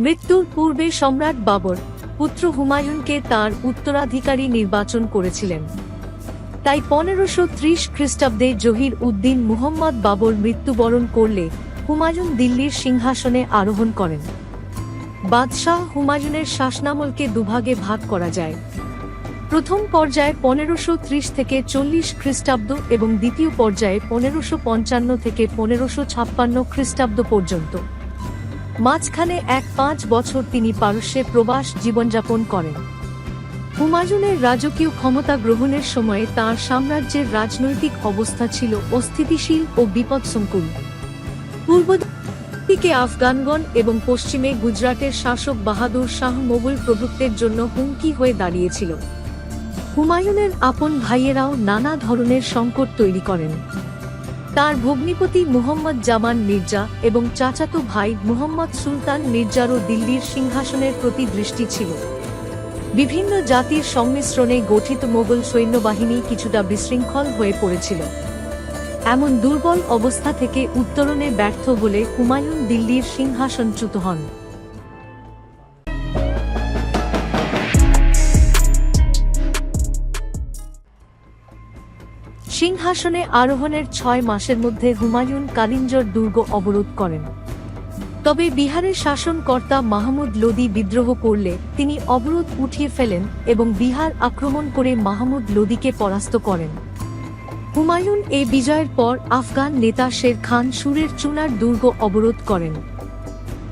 মৃত্যুর পূর্বে সম্রাট বাবর পুত্র হুমায়ুনকে তার উত্তরাধিকারী নির্বাচন করেছিলেন। তাই পনেরোশো ত্রিশ খ্রিস্টাব্দে জহির উদ্দিন মুহম্মদ বাবর মৃত্যুবরণ করলে হুমায়ুন দিল্লির সিংহাসনে আরোহণ করেন। বাদশাহ হুমায়ুনের শাসনামলকে দুভাগে ভাগ করা যায়। প্রথম পর্যায়ে পনেরোশো থেকে চল্লিশ খ্রিস্টাব্দ এবং দ্বিতীয় পর্যায়ে পনেরোশো পঞ্চান্ন থেকে পনেরোশো ছাপ্পান্ন খ্রিস্টাব্দ পর্যন্ত। মাঝখানে এক পাঁচ বছর তিনি পারস্যে প্রবাস জীবনযাপন করেন। হুমায়ুনের রাজকীয় ক্ষমতা গ্রহণের সময়ে তার সাম্রাজ্যের রাজনৈতিক অবস্থা ছিল অস্থিতিশীল ও বিপদসংকুল। পূর্ব দিকে আফগানগণ এবং পশ্চিমে গুজরাটের শাসক বাহাদুর শাহ মোগল প্রভুত্বের জন্য হুমকি হয়ে দাঁড়িয়েছিল। হুমায়ুনের আপন ভাইয়েরাও নানা ধরনের সংকট তৈরি করেন। তার ভগ্নিপতি মুহম্মদ জামান মির্জা এবং চাচাতো ভাই মুহম্মদ সুলতান মির্জারও দিল্লির সিংহাসনের প্রতি দৃষ্টি ছিল। বিভিন্ন জাতির সংমিশ্রণে গঠিত মোগল সৈন্যবাহিনী কিছুটা বিশৃঙ্খল হয়ে পড়েছিল। এমন দুর্বল অবস্থা থেকে উত্তরণে ব্যর্থ হলে হুমায়ুন দিল্লির সিংহাসনচ্যুত হন। সিংহাসনে আরোহণের ছয় মাসের মধ্যে হুমায়ুন কালিঞ্জর দুর্গ অবরোধ করেন। তবে বিহারের শাসনকর্তা মাহমুদ লোদি বিদ্রোহ করলে তিনি অবরোধ উঠিয়ে ফেলেন এবং বিহার আক্রমণ করে মাহমুদ লোদিকে পরাস্ত করেন। হুমায়ুন এই বিজয়ের পর আফগান নেতা শের খান সুরের চুনার দুর্গ অবরোধ করেন।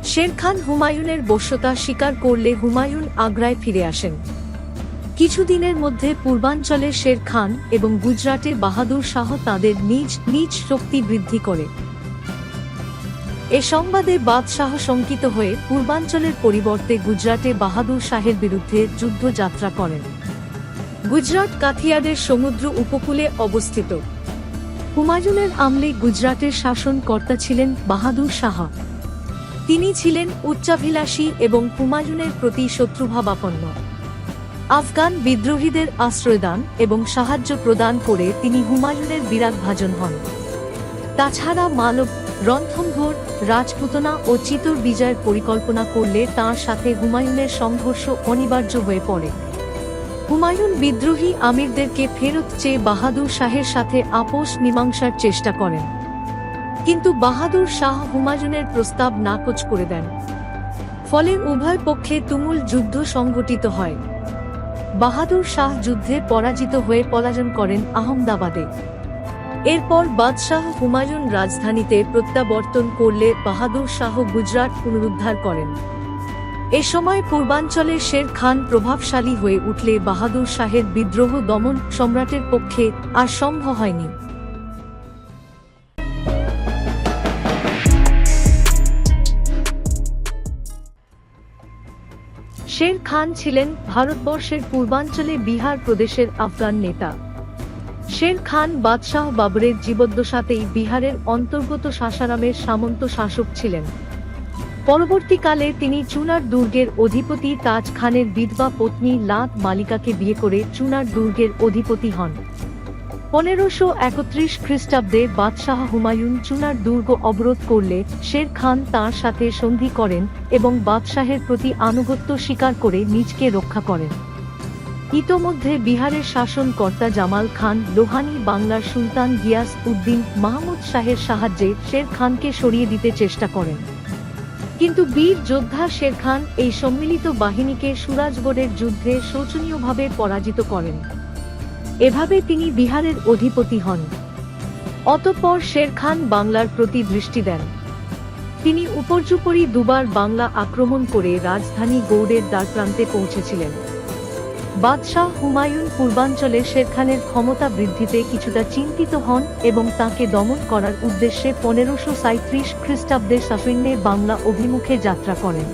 শের খান হুমায়ুনের বশ্যতা স্বীকার করলে হুমায়ুন আগ্রায় ফিরে আসেন। কিছুদিনের মধ্যে পূর্বাঞ্চলে শের খান এবং গুজরাটে বাহাদুর শাহ তাদের নিজ নিজ শক্তি বৃদ্ধি করে। এ সংবাদে বাদশাহ শঙ্কিত হয়ে পূর্বাঞ্চলের পরিবর্তে গুজরাটে বাহাদুর শাহের বিরুদ্ধে যুদ্ধযাত্রা করেন। গুজরাট কাথিয়াদের সমুদ্র উপকূলে অবস্থিত। হুমায়ুনের আমলে গুজরাটের শাসনকর্তা ছিলেন বাহাদুর শাহ। তিনি ছিলেন উচ্চাভিলাষী এবং হুমায়ুনের প্রতি শত্রুভাবাপন্ন। আফগান বিদ্রোহীদের আশ্রয়দান এবং সাহায্য প্রদান করে তিনি হুমায়ুনের বিরাট ভাজন হন। তাছাড়া মালব রন্ধনঘোর, রাজপুতনা ও চিতর বিজয়ের পরিকল্পনা করলে তার সাথে হুমায়ুনের সংঘর্ষ অনিবার্য হয়ে পড়ে। হুমায়ুন বিদ্রোহী আমিরদেরকে ফেরত চেয়ে বাহাদুর শাহের সাথে আপোষ মীমাংসার চেষ্টা করেন। কিন্তু বাহাদুর শাহ হুমায়ুনের প্রস্তাব নাকচ করে দেন। ফলে উভয় পক্ষে তুমুল যুদ্ধ সংঘটিত হয়। বাহাদুর শাহ যুদ্ধে পরাজিত হয়ে পলায়ন করেন আহমদাবাদে। এরপর বাদশাহ হুমায়ুন রাজধানীতে প্রত্যাবর্তন করলে বাহাদুর শাহ গুজরাট পুনরুদ্ধার করেন। এ সময় পূর্বাঞ্চলে শের খান প্রভাবশালী হয়ে উঠলে বাহাদুর শাহের বিদ্রোহ দমন সম্রাটের পক্ষে আর সম্ভব হয়নি। শের খান ছিলেন ভারতবর্ষের পূর্বাঞ্চলে বিহার প্রদেশের আফগান নেতা। শের খান বাদশাহ বাবরের জীবদ্দশাতেই বিহারের অন্তর্গত সাসারামের সামন্ত শাসক ছিলেন। পরবর্তীকালে তিনি চুনার দুর্গের অধিপতি তাজ খানের বিধবা পত্নী লাত মালিকাকে বিয়ে করে চুনার দুর্গের অধিপতি হন। পনেরোশো একত্রিশ খ্রিস্টাব্দে বাদশাহ হুমায়ুন চুনার দুর্গ অবরোধ করলে শের খান তার সাথে সন্ধি করেন এবং বাদশাহের প্রতি আনুগত্য স্বীকার করে নিজকে রক্ষা করেন। ইতোমধ্যে বিহারের শাসনকর্তা জামাল খান, লোহানি বাংলার সুলতান গিয়াস উদ্দিন, মাহমুদ শাহের সাহায্যে শের খানকে সরিয়ে দিতে চেষ্টা করেন। কিন্তু বীর যোদ্ধা শের খান এই সম্মিলিত বাহিনীকে সুরাজগড়ের যুদ্ধে শোচনীয়ভাবে পরাজিত করেন। এভাবে তিনি বিহারের অধিপতি হন। অতঃপর শের খান বাংলার প্রতি দৃষ্টি দেন। তিনি উপর্যুপরি দুবার বাংলা আক্রমণ করে রাজধানী গৌড়ের দ্বারপ্রান্তে পৌঁছেছিলেন। বাদশাহ হুমায়ুন পূর্বাঞ্চলে শের খানের ক্ষমতা বৃদ্ধিতে কিছুটা চিন্তিত হন এবং তাকে দমন করার উদ্দেশ্যে পনেরোশো সাঁত্রিশ খ্রিস্টাব্দে সাফিন্যে বাংলা অভিমুখে যাত্রা করেন।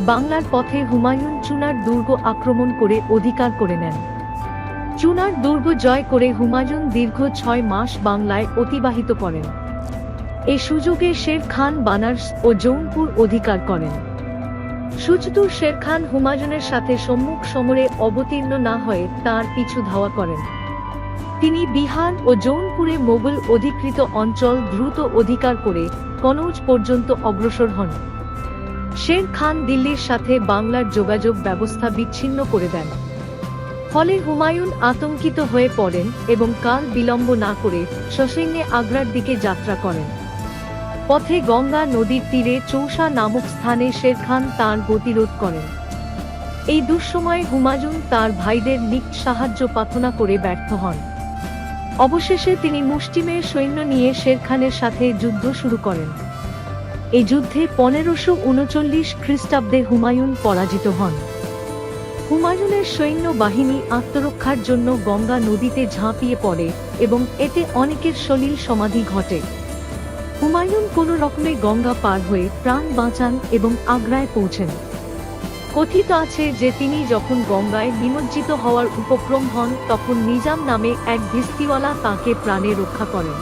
বাংলার পথে হুমায়ুন চুনার দুর্গ আক্রমণ করে অধিকার করে নেন। চুনার দুর্গ জয় করে হুমায়ুন দীর্ঘ ছয় মাস বাংলায় অতিবাহিত করেন। এ সুযোগে শের খান, বানার্স ও জৌনপুর অধিকার করেন। সুচতুর শের খান হুমায়ুনের সাথে সম্মুখ সমরে অবতীর্ণ না হয়ে তার পিছু ধাওয়া করেন। তিনি বিহার ও জৌনপুরে মোগল অধিকৃত অঞ্চল দ্রুত অধিকার করে কনৌজ পর্যন্ত অগ্রসর হন। শের খান দিল্লির সাথে বাংলার যোগাযোগ ব্যবস্থা বিচ্ছিন্ন করে দেন। ফলে হুমায়ুন আতঙ্কিত হয়ে পড়েন এবং কাল বিলম্ব না করে সসৈন্যে আগ্রার দিকে যাত্রা করেন। পথে গঙ্গা নদীর তীরে চৌসা নামক স্থানে শের খান তাঁর গতিরোধ করেন। এই দুঃসময়ে হুমায়ুন তার ভাইদের নিকট সাহায্য প্রার্থনা করে ব্যর্থ হন। অবশেষে তিনি মুষ্টিমেয় সৈন্য নিয়ে শের খানের সাথে যুদ্ধ শুরু করেন। এই যুদ্ধে পনেরোশো উনচল্লিশ খ্রিস্টাব্দে হুমায়ুন পরাজিত হন। হুমায়ুনের সৈন্য বাহিনী আত্মরক্ষার জন্য গঙ্গা নদীতে ঝাঁপিয়ে পড়ে এবং এতে অনেকের সলিল সমাধি ঘটে। হুমায়ুন কোনো রকমে গঙ্গা পার হয়ে প্রাণ বাঁচান এবং আগ্রায় পৌঁছেন। কথিত আছে যে তিনি যখন গঙ্গায় নিমজ্জিত হওয়ার উপক্রম হন, তখন নিজাম নামে এক ভিস্তিওয়ালা তাঁকে প্রাণে রক্ষা করেন।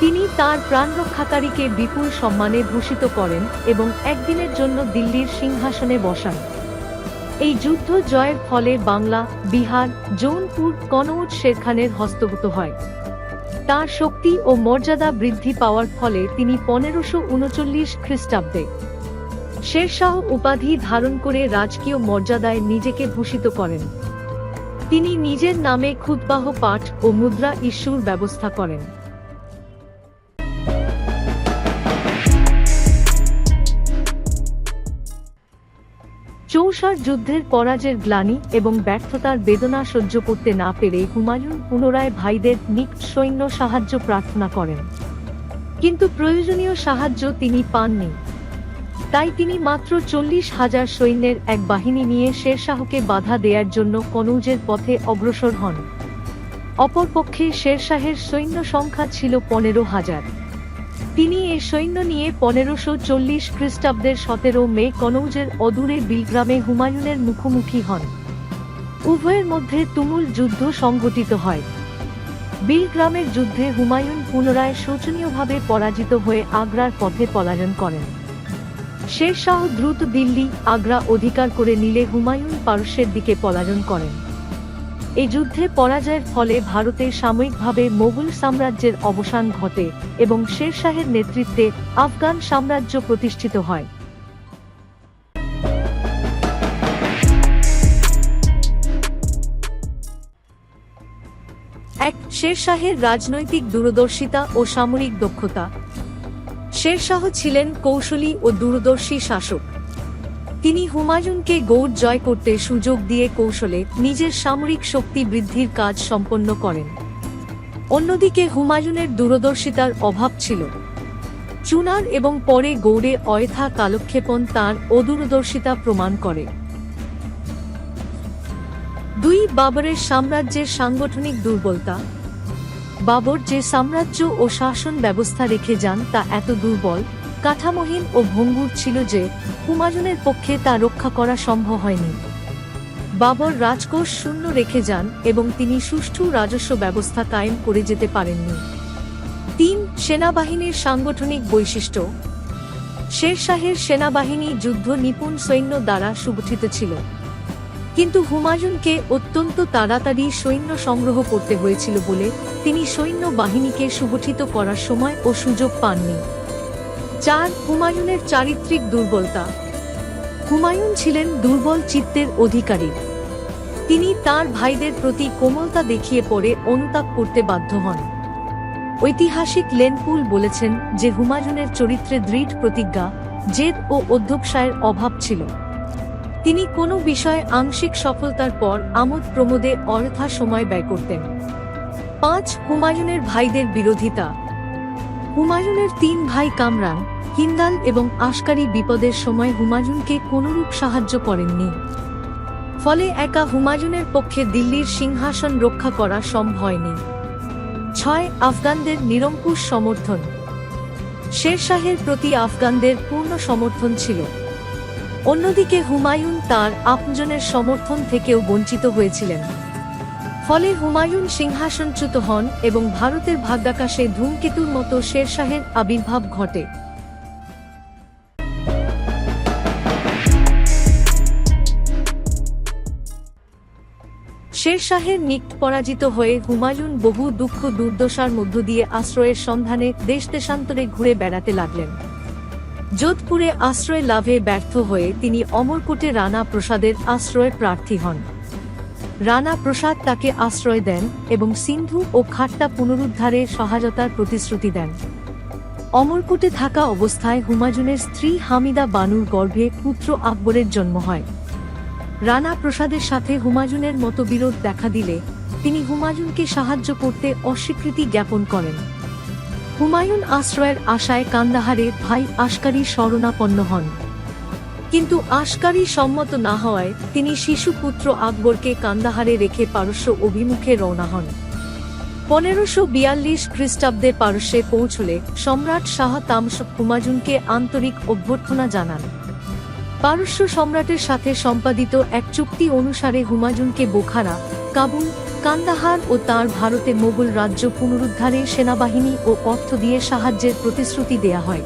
তিনি তার প্রাণ রক্ষাকারীকে বিপুল সম্মানে ভূষিত করেন এবং একদিনের জন্য দিল্লির সিংহাসনে বসান। এই যুদ্ধ জয়ের ফলে বাংলা, বিহার, জৌনপুর, কনৌজ শেরখানের হস্তগত হয়। তার শক্তি ও মর্যাদা বৃদ্ধি পাওয়ার ফলে তিনি পনেরোশো উনচল্লিশ খ্রিস্টাব্দে শেরশাহ উপাধি ধারণ করে রাজকীয় মর্যাদায় নিজেকে ভূষিত করেন। তিনি নিজের নামে খুদবাহ পাঠ ও মুদ্রা ইস্যুর ব্যবস্থা করেন। চৌসার যুদ্ধের পরাজয়ের গ্লানি এবং ব্যর্থতার বেদনা সহ্য করতে না পেরে হুমায়ুন পুনরায় ভাইদের নিকট সৈন্য সাহায্য প্রার্থনা করেন। কিন্তু প্রয়োজনীয় সাহায্য তিনি পাননি। তাই তিনি মাত্র চল্লিশ হাজার সৈন্যের এক বাহিনী নিয়ে শেরশাহকে বাধা দেওয়ার জন্য কনৌজের পথে অগ্রসর হন। অপরপক্ষে শেরশাহের সৈন্য সংখ্যা ছিল পনেরো হাজার। তিনি এ সৈন্য নিয়ে পনেরোশো চল্লিশ খ্রিস্টাব্দের সতেরো মে কনৌজের অদূরে বিলগ্রামে হুমায়ুনের মুখোমুখি হন। উভয়ের মধ্যে তুমুল যুদ্ধ সংঘটিত হয়। বিলগ্রামের যুদ্ধে হুমায়ুন পুনরায় শোচনীয়ভাবে পরাজিত হয়ে আগ্রার পথে পলায়ন করেন। শেরশাহ দ্রুত দিল্লি আগ্রা অধিকার করে নিলে হুমায়ুন পারস্যের দিকে পলায়ন করেন। এই যুদ্ধে পরাজয়ের ফলে ভারতে সাময়িকভাবে মোগল সাম্রাজ্যের অবসান ঘটে এবং শেরশাহের নেতৃত্বে আফগান সাম্রাজ্য প্রতিষ্ঠিত হয়। এক শেরশাহের রাজনৈতিক দূরদর্শিতা ও সামরিক দক্ষতা। শেরশাহ ছিলেন কৌশলী ও দূরদর্শী শাসক। তিনি হুমায়ুনকে গৌড় জয় করতে সুযোগ দিয়ে কৌশলে নিজের সামরিক শক্তি বৃদ্ধির কাজ সম্পন্ন করেন। অন্যদিকে হুমায়ুনের দূরদর্শিতার অভাব ছিল। চুনার এবং পরে গৌড়ে অয়থা কালক্ষেপণ তাঁর অদূরদর্শিতা প্রমাণ করে। দুই বাবরের সাম্রাজ্যের সাংগঠনিক দুর্বলতা। বাবর যে সাম্রাজ্য ও শাসন ব্যবস্থা রেখে যান তা এত দুর্বল কাঠামোহীন ও ভঙ্গুর ছিল যে হুমায়ুনের পক্ষে তা রক্ষা করা সম্ভব হয়নি। বাবর রাজকোষ শূন্য রেখে যান এবং তিনি সুষ্ঠু রাজস্ব ব্যবস্থা কায়েম করে যেতে পারেননি। তিন সেনাবাহিনীর সাংগঠনিক বৈশিষ্ট্য। শেরশাহের সেনাবাহিনী যুদ্ধ নিপুণ সৈন্য দ্বারা সুগঠিত ছিল। কিন্তু হুমায়ুনকে অত্যন্ত তাড়াতাড়ি সৈন্য সংগ্রহ করতে হয়েছিল বলে তিনি সৈন্য বাহিনীকে সুগঠিত করার সময় ও সুযোগ পাননি। চার হুমায়ুনের চারিত্রিক দুর্বলতা। হুমায়ুন ছিলেন দুর্বল চিত্তের অধিকারী। তিনি তার ভাইদের প্রতি কোমলতা দেখিয়ে পড়ে অনুতাপ করতে বাধ্য হন। ঐতিহাসিক লেনপুল বলেছেন যে হুমায়ুনের চরিত্রে দৃঢ় প্রতিজ্ঞা, জেদ ও অধ্যবসায়ের অভাব ছিল। তিনি কোনো বিষয়ে আংশিক সফলতার পর আমোদ প্রমোদে অর্থা সময় ব্যয় করতেন। পাঁচ হুমায়ুনের ভাইদের বিরোধিতা হুমায়ুনের তিন ভাই কামরান, হিন্দাল এবং আশকারি বিপদের সময় হুমায়ুনকে কোনরূপ সাহায্য করেননি। ফলে একা হুমায়ুনের পক্ষে দিল্লির সিংহাসন রক্ষা করা সম্ভব হয়নি। ছয় আফগানদের নিরঙ্কুশ সমর্থন। শেরশাহের প্রতি আফগানদের পূর্ণ সমর্থন ছিল। অন্যদিকে হুমায়ুন তার আপনজনের সমর্থন থেকেও বঞ্চিত হয়েছিলেন। ফলে হুমায়ুন সিংহাসনচ্যুত হন এবং ভারতের ভাগ্যাকাশে ধূমকেতুর মতো শেরশাহের আবির্ভাব ঘটে। শেরশাহের নিকট পরাজিত হয়ে হুমায়ুন বহু দুঃখ দুর্দশার মধ্য দিয়ে আশ্রয়ের সন্ধানে দেশ দেশান্তরে ঘুরে বেড়াতে লাগলেন। যোধপুরে আশ্রয় লাভে ব্যর্থ হয়ে তিনি অমরকোটে রানা প্রসাদের আশ্রয়ের প্রার্থী হন। রানা প্রসাদ তাকে আশ্রয় দেন এবং সিন্ধু ও খাট্টা পুনরুদ্ধারে সহায়তার প্রতিশ্রুতি দেন। অমরকোটে থাকা অবস্থায় হুমায়ুনের স্ত্রী হামিদা বানুর গর্ভে পুত্র আকবরের জন্ম হয়। রানা প্রসাদের সাথে হুমায়ুনের মতো বিরোধ দেখা দিলে তিনি হুমায়ুনকে সাহায্য করতে অস্বীকৃতি জ্ঞাপন করেন। হুমায়ুন আশ্রয়ের আশায় কান্দাহারে ভাই আশকারি শরণাপন্ন হন। কিন্তু আশকারি সম্মত না হওয়ায় তিনি শিশুপুত্র আকবরকে কান্দাহারে রেখে পারস্য অভিমুখে রওনা হন। পনেরোশো বিয়াল্লিশ খ্রিস্টাব্দে পারস্যে পৌঁছলে সম্রাট শাহ তামস হুমায়ুনকে আন্তরিক অভ্যর্থনা জানান। পারস্য সম্রাটের সাথে সম্পাদিত এক চুক্তি অনুসারে হুমাজুনকে বোখারা, কাবুল, কান্দাহার ও তার ভারতে মোগল রাজ্য পুনরুদ্ধারে সেনাবাহিনী ও অর্থ দিয়ে সাহায্যের প্রতিশ্রুতি দেয়া হয়।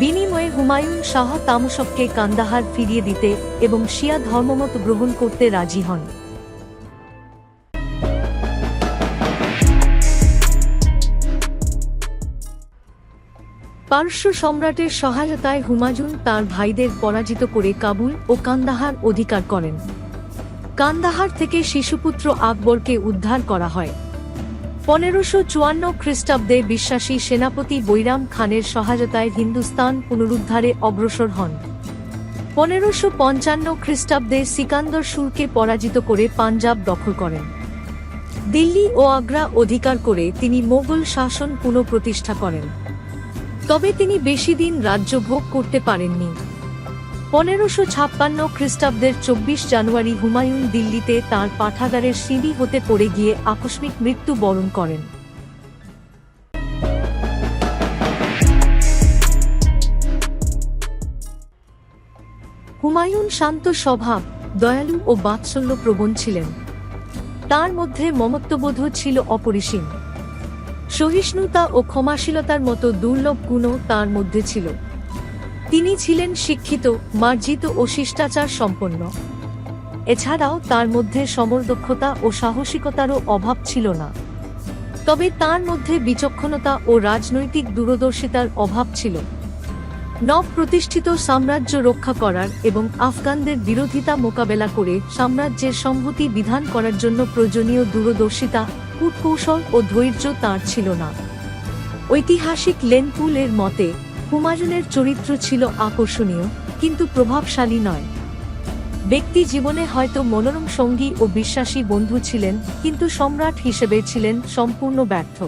বিনিময়ে হুমায়ুন শাহ তামসবকে কান্দাহার ফিরিয়ে দিতে এবং শিয়া ধর্মমত গ্রহণ করতে রাজি হন। পারস্য সম্রাটের সহায়তায় হুমায়ুন তার ভাইদের পরাজিত করে কাবুল ও কান্দাহার অধিকার করেন। কান্দাহার থেকে শিশুপুত্র আকবরকে উদ্ধার করা হয়। পনেরোশো চুয়ান্ন খ্রিস্টাব্দে বিশ্বাসী সেনাপতি বৈরাম খানের সহায়তায় হিন্দুস্তান পুনরুদ্ধারে অগ্রসর হন। পনেরোশো পঞ্চান্ন খ্রিস্টাব্দে সিকান্দর সুরকে পরাজিত করে পাঞ্জাব দখল করেন। দিল্লি ও আগ্রা অধিকার করে তিনি মোগল শাসন পুনঃপ্রতিষ্ঠা করেন। তবে তিনি বেশি দিন রাজ্য ভোগ করতে পারেননি। পনেরোশো ছাপ্পান্ন খ্রিস্টাব্দের চব্বিশ জানুয়ারি হুমায়ুন দিল্লিতে তার পাঠাগারের সিঁড়ি হতে পড়ে গিয়ে আকস্মিক মৃত্যু বরণ করেন। হুমায়ুন শান্ত স্বভাব, দয়ালু ও বাৎসল্যপ্রবণ ছিলেন। তার মধ্যে মমত্ববোধ ছিল অপরিসীম। সহিষ্ণুতা ও ক্ষমাশীলতার মতো দুর্লভ গুণও তার মধ্যে ছিল। তিনি ছিলেন শিক্ষিত, মার্জিত ও শিষ্টাচার সম্পন্ন। এছাড়াও তার মধ্যে সমরদক্ষতা ও সাহসিকতারও অভাব ছিল না। তবে তার মধ্যে বিচক্ষণতা ও রাজনৈতিক দূরদর্শিতার অভাব ছিল। নব প্রতিষ্ঠিত সাম্রাজ্য রক্ষা করার এবং আফগানদের বিরোধিতা মোকাবেলা করে সাম্রাজ্যের সংহতি বিধান করার জন্য প্রয়োজনীয় দূরদর্শিতা কূটকৌশল ও ধৈর্য তার ছিল না। ঐতিহাসিক লেনপুলের মতে হুমায়ুনের চরিত্র ছিল আকর্ষণীয়, কিন্তু প্রভাবশালী নয়। ব্যক্তি জীবনে হয়তো মনোরম সঙ্গী ও বিশ্বাসী বন্ধু ছিলেন, কিন্তু সম্রাট হিসেবে ছিলেন সম্পূর্ণ ব্যর্থ।